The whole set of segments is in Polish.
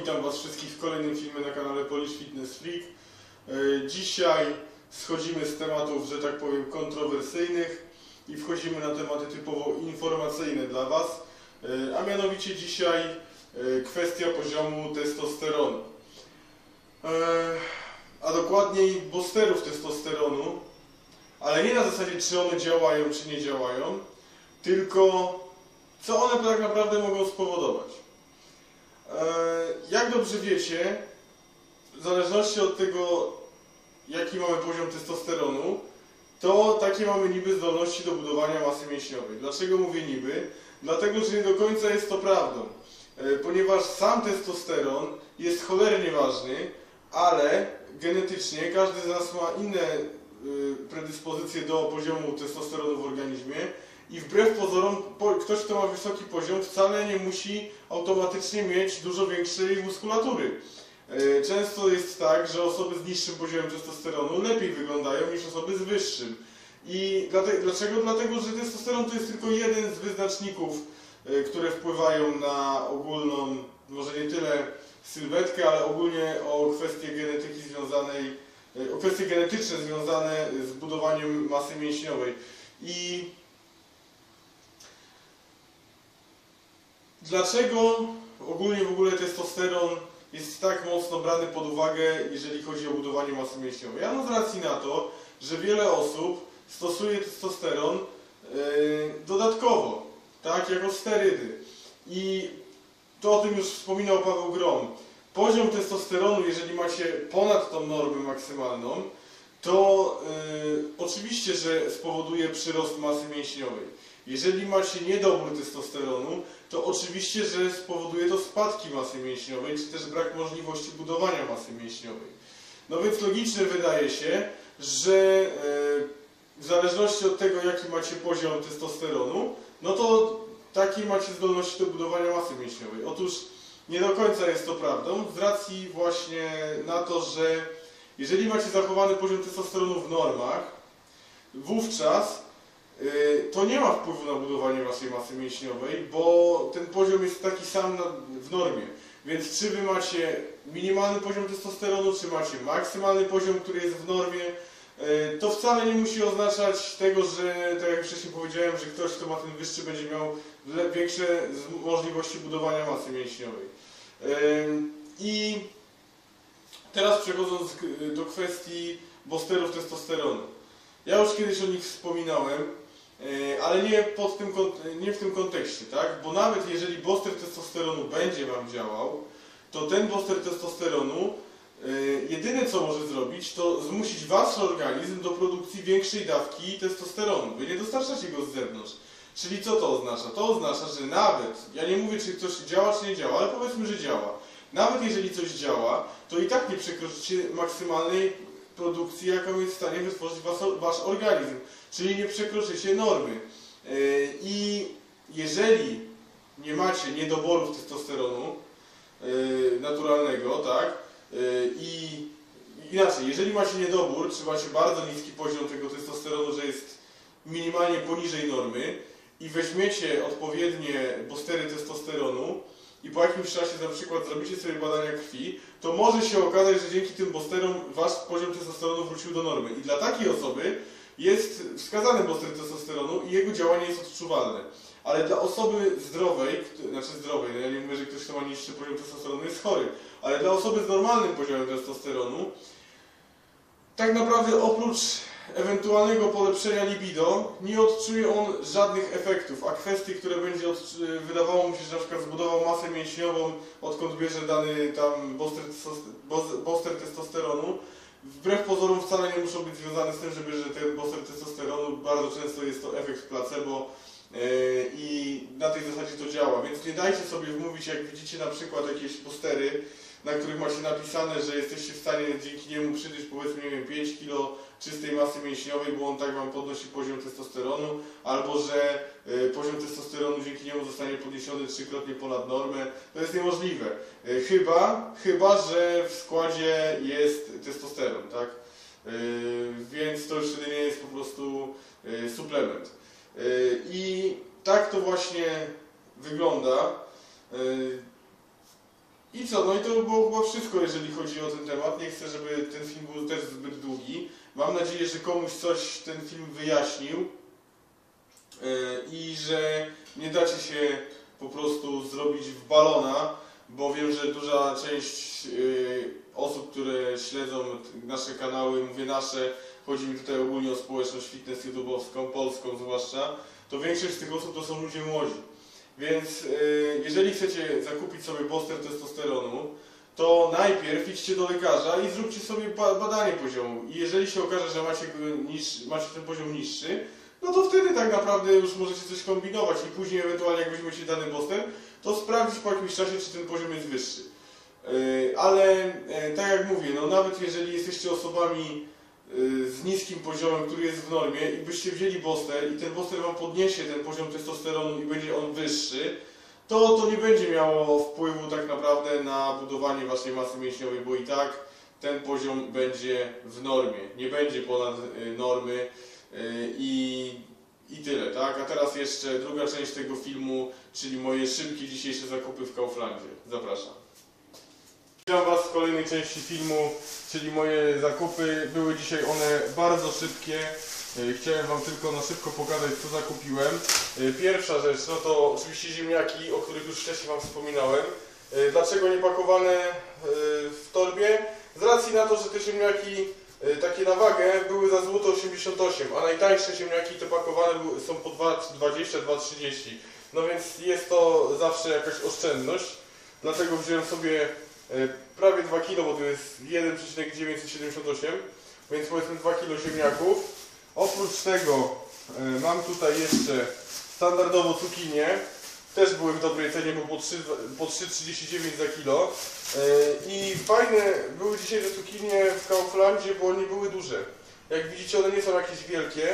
witam Was wszystkich w kolejnym filmie na kanale Polish Fitness Freak. E, Dzisiaj schodzimy z tematów, że tak powiem, kontrowersyjnych i wchodzimy na tematy typowo informacyjne dla Was, E, a mianowicie dzisiaj e, kwestia poziomu testosteronu. A dokładniej boosterów testosteronu, ale nie na zasadzie czy one działają, czy nie działają, tylko co one tak naprawdę mogą spowodować. E, Jak dobrze wiecie, w zależności od tego, jaki mamy poziom testosteronu, to takie mamy niby zdolności do budowania masy mięśniowej. Dlaczego mówię niby? Dlatego, że nie do końca jest to prawdą. E, Ponieważ sam testosteron jest cholernie ważny, ale genetycznie każdy z nas ma inne y, predyspozycje do poziomu testosteronu w organizmie i wbrew pozorom po, ktoś, kto ma wysoki poziom wcale nie musi automatycznie mieć dużo większej muskulatury. E, Często jest tak, że osoby z niższym poziomem testosteronu lepiej wyglądają niż osoby z wyższym. I dlaczego? Dlatego, że testosteron to jest tylko jeden z wyznaczników, e, które wpływają na ogólną, może nie tyle sylwetkę, ale ogólnie o kwestie genetyki związanej, e, o kwestie genetyczne związane z budowaniem masy mięśniowej. I dlaczego ogólnie w ogóle testosteron jest tak mocno brany pod uwagę, jeżeli chodzi o budowanie masy mięśniowej? Ano z racji na to, że wiele osób stosuje testosteron yy, dodatkowo, tak, jako sterydy. I to o tym już wspominał Paweł Grom. Poziom testosteronu, jeżeli macie ponad tą normę maksymalną, to yy, oczywiście, że spowoduje przyrost masy mięśniowej. Jeżeli macie niedobór testosteronu, to oczywiście, że spowoduje to spadki masy mięśniowej, czy też brak możliwości budowania masy mięśniowej. No więc logiczne wydaje się, że yy, w zależności od tego, jaki macie poziom testosteronu, no to takiej macie zdolności do budowania masy mięśniowej. Otóż nie do końca jest to prawdą, z racji właśnie na to, że jeżeli macie zachowany poziom testosteronu w normach, wówczas to nie ma wpływu na budowanie waszej masy mięśniowej, bo ten poziom jest taki sam na, w normie. Więc czy wy macie minimalny poziom testosteronu, czy macie maksymalny poziom, który jest w normie, y, to wcale nie musi oznaczać tego, że, tak jak wcześniej powiedziałem, że ktoś, kto ma ten wyższy, będzie miał większe możliwości budowania masy mięśniowej. Ym, I teraz przechodząc do kwestii boosterów testosteronu. Ja już kiedyś o nich wspominałem, ale nie, pod tym, nie w tym kontekście, tak? Bo nawet jeżeli booster testosteronu będzie Wam działał, to ten booster testosteronu yy, jedyne co może zrobić, to zmusić Wasz organizm do produkcji większej dawki testosteronu. Wy nie dostarczacie go z zewnątrz. Czyli co to oznacza? To oznacza, że nawet, ja nie mówię, czy coś działa, czy nie działa, ale powiedzmy, że działa. Nawet jeżeli coś działa, to i tak nie przekroczycie maksymalnej produkcji, jaką jest w stanie wytworzyć was, wasz organizm. Czyli nie przekroczycie normy. Yy, I jeżeli nie macie niedoborów testosteronu yy, naturalnego, tak, yy, i inaczej, jeżeli macie niedobór, czy macie bardzo niski poziom tego testosteronu, że jest minimalnie poniżej normy i weźmiecie odpowiednie boostery testosteronu i po jakimś czasie na przykład zrobicie sobie badania krwi, to może się okazać, że dzięki tym boosterom wasz poziom testosteronu wrócił do normy. I dla takiej osoby jest wskazany booster testosteronu i jego działanie jest odczuwalne. Ale dla osoby zdrowej, znaczy zdrowej, no ja nie mówię, że ktoś, kto ma niższy poziom testosteronu jest chory, ale dla osoby z normalnym poziomem testosteronu, tak naprawdę oprócz ewentualnego polepszenia libido, nie odczuje on żadnych efektów, a kwestie, które będzie wydawało mu się, że na przykład zbudował masę mięśniową, odkąd bierze dany tam booster, testos- bos- booster testosteronu, wbrew pozorom wcale nie muszą być związane z tym, że ten booster testosteronu, bardzo często jest to efekt placebo yy, i na tej zasadzie to działa, więc nie dajcie sobie wmówić, jak widzicie na przykład jakieś postery, na których macie napisane, że jesteście w stanie dzięki niemu przytyć powiedzmy, nie wiem, 5 kg czystej masy mięśniowej, bo on tak Wam podnosi poziom testosteronu, albo że y, poziom testosteronu dzięki niemu zostanie podniesiony trzykrotnie ponad normę. To jest niemożliwe. Y, Chyba, chyba, że w składzie jest testosteron, tak? Y, Więc to już nie jest po prostu suplement. I tak to właśnie wygląda. I co, no i to by było chyba wszystko, jeżeli chodzi o ten temat. Nie chcę, żeby ten film był też zbyt długi. Mam nadzieję, że komuś coś ten film wyjaśnił yy, i że nie dacie się po prostu zrobić w balona, bo wiem, że duża część yy, osób, które śledzą nasze kanały, mówię nasze, chodzi mi tutaj ogólnie o społeczność fitness YouTube'owską, polską zwłaszcza, to większość z tych osób to są ludzie młodzi. Więc yy, jeżeli chcecie zakupić sobie poster testosteronu, to najpierw idźcie do lekarza i zróbcie sobie ba- badanie poziomu. I jeżeli się okaże, że macie, macie ten poziom niższy, no to wtedy tak naprawdę już możecie coś kombinować i później ewentualnie jak weźmiecie dany poster, to sprawdzić po jakimś czasie, czy ten poziom jest wyższy. Yy, Ale yy, tak jak mówię, no nawet jeżeli jesteście osobami yy, z niskim poziomem, który jest w normie i byście wzięli poster i ten poster wam podniesie ten poziom testosteronu i będzie on wyższy, to to nie będzie miało wpływu tak naprawdę na budowanie waszej masy mięśniowej, bo i tak ten poziom będzie w normie, nie będzie ponad y, normy y, i, i tyle, tak? A teraz jeszcze druga część tego filmu, czyli moje szybkie dzisiejsze zakupy w Kauflandzie. Zapraszam. Witam Was w kolejnej części filmu, czyli moje zakupy. Były dzisiaj one bardzo szybkie. Y, Chciałem Wam tylko na szybko pokazać, co zakupiłem. Y, Pierwsza rzecz, no to oczywiście ziemniaki, o których już wcześniej Wam wspominałem. Y, Dlaczego nie pakowane w torbie? Z racji na to, że te ziemniaki takie na wagę były za złoto 88, a najtańsze ziemniaki te pakowane są po 2,20-2,30. No więc jest to zawsze jakaś oszczędność. Dlatego wziąłem sobie prawie 2 kg, bo to jest 1,978, więc powiedzmy 2 kg ziemniaków. Oprócz tego y, mam tutaj jeszcze standardowo cukinię. Też były w dobrej cenie, bo po 3 po 3,39 za kilo. Yy, I fajne były dzisiaj te cukinie w Kauflandzie, bo nie były duże. Jak widzicie, one nie są jakieś wielkie.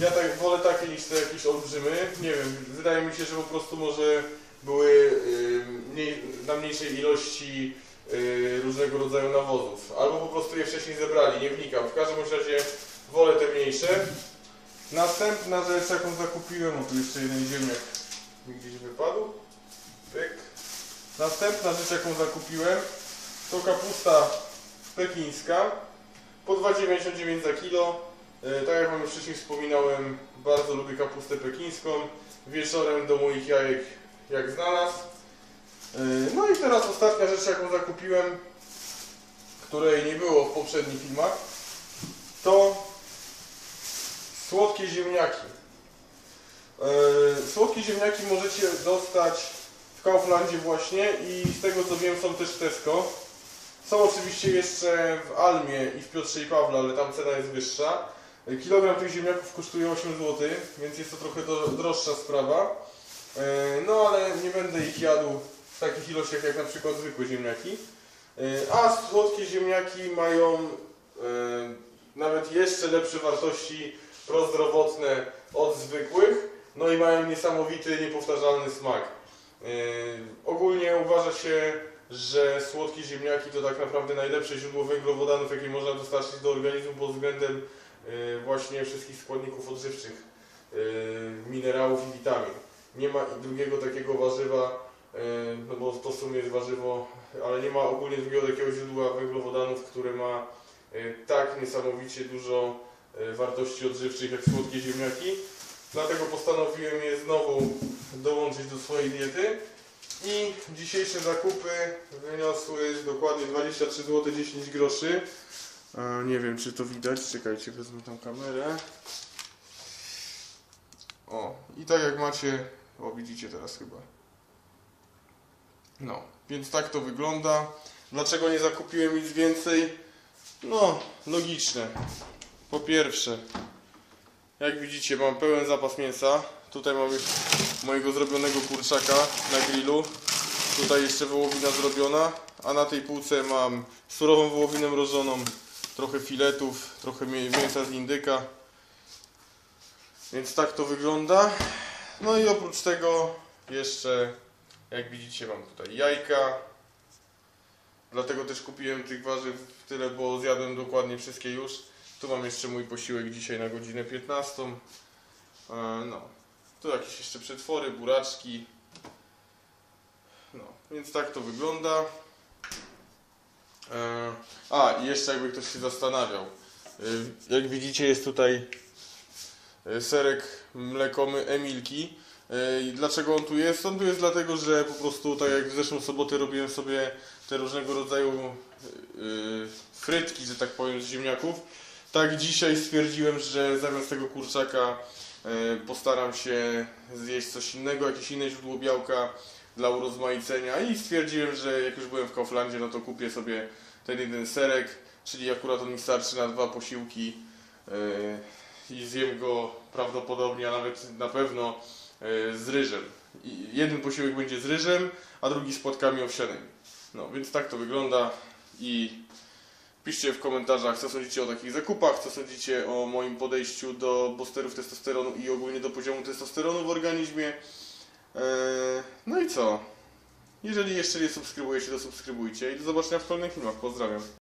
Ja tak wolę takie niż te jakieś olbrzymy. Nie wiem, wydaje mi się, że po prostu może były yy, mniej, na mniejszej ilości różnego rodzaju nawozów. Albo po prostu je wcześniej zebrali, nie wnikam. W każdym razie wolę te mniejsze. Następna rzecz, jaką zakupiłem, o tu jeszcze jeden ziemniak mi gdzieś wypadł. Pyk. Następna rzecz, jaką zakupiłem, to kapusta pekińska po 2,99 za kilo. E, Tak jak Wam wcześniej wspominałem, bardzo lubię kapustę pekińską. Wieczorem do moich jajek jak znalazł. E, No i teraz ostatnia rzecz, jaką zakupiłem, której nie było w poprzednich filmach, to słodkie ziemniaki. E, Słodkie ziemniaki możecie dostać w Kauflandzie właśnie i z tego co wiem są też w Tesco. Są oczywiście jeszcze w Almie i w Piotrze i Pawle, ale tam cena jest wyższa. E, Kilogram tych ziemniaków kosztuje 8 zł, więc jest to trochę droższa sprawa. E, No ale nie będę ich jadł w takich ilościach jak na przykład zwykłe ziemniaki. A słodkie ziemniaki mają nawet jeszcze lepsze wartości prozdrowotne od zwykłych, no i mają niesamowity, niepowtarzalny smak. Yy, ogólnie uważa się, że słodkie ziemniaki to tak naprawdę najlepsze źródło węglowodanów, jakie można dostarczyć do organizmu pod względem yy, właśnie wszystkich składników odżywczych, yy, minerałów i witamin. Nie ma drugiego takiego warzywa, no bo to w sumie jest warzywo, ale nie ma ogólnie drugiego takiego źródła węglowodanów, które ma tak niesamowicie dużo wartości odżywczych jak słodkie ziemniaki. Dlatego postanowiłem je znowu dołączyć do swojej diety. I dzisiejsze zakupy wyniosły dokładnie 23 zł 10 groszy. A, nie wiem czy to widać, czekajcie, wezmę tą kamerę. O, i tak jak macie, o widzicie teraz chyba. No, więc tak to wygląda. Dlaczego nie zakupiłem nic więcej? No, logiczne. Po pierwsze, jak widzicie, mam pełen zapas mięsa. Tutaj mam już mojego zrobionego kurczaka na grillu. Tutaj jeszcze wołowina zrobiona, a na tej półce mam surową wołowinę mrożoną, trochę filetów, trochę mię- mięsa z indyka. Więc tak to wygląda. No i oprócz tego jeszcze, jak widzicie, mam tutaj jajka. Dlatego też kupiłem tych warzyw tyle, bo zjadłem dokładnie wszystkie już. Tu mam jeszcze mój posiłek dzisiaj na godzinę 15. E, No, tu jakieś jeszcze przetwory, buraczki. No, więc tak to wygląda. E, A, i jeszcze jakby ktoś się zastanawiał. E, Jak widzicie jest tutaj serek mlekomy Emilki. Dlaczego on tu jest? On tu jest dlatego, że po prostu tak jak w zeszłą sobotę robiłem sobie te różnego rodzaju frytki, że tak powiem, z ziemniaków. Tak dzisiaj stwierdziłem, że zamiast tego kurczaka e, postaram się zjeść coś innego, jakieś inne źródło białka dla urozmaicenia i stwierdziłem, że jak już byłem w Kauflandzie, no to kupię sobie ten jeden serek, czyli akurat on mi starczy na dwa posiłki yy, i zjem go prawdopodobnie, a nawet na pewno yy, z ryżem. Jeden posiłek będzie z ryżem, a drugi z płatkami owsianymi. No, więc tak to wygląda i piszcie w komentarzach, co sądzicie o takich zakupach, co sądzicie o moim podejściu do boosterów testosteronu i ogólnie do poziomu testosteronu w organizmie. Eee, No i co? Jeżeli jeszcze nie subskrybujecie, to subskrybujcie i do zobaczenia w kolejnych filmach. Pozdrawiam.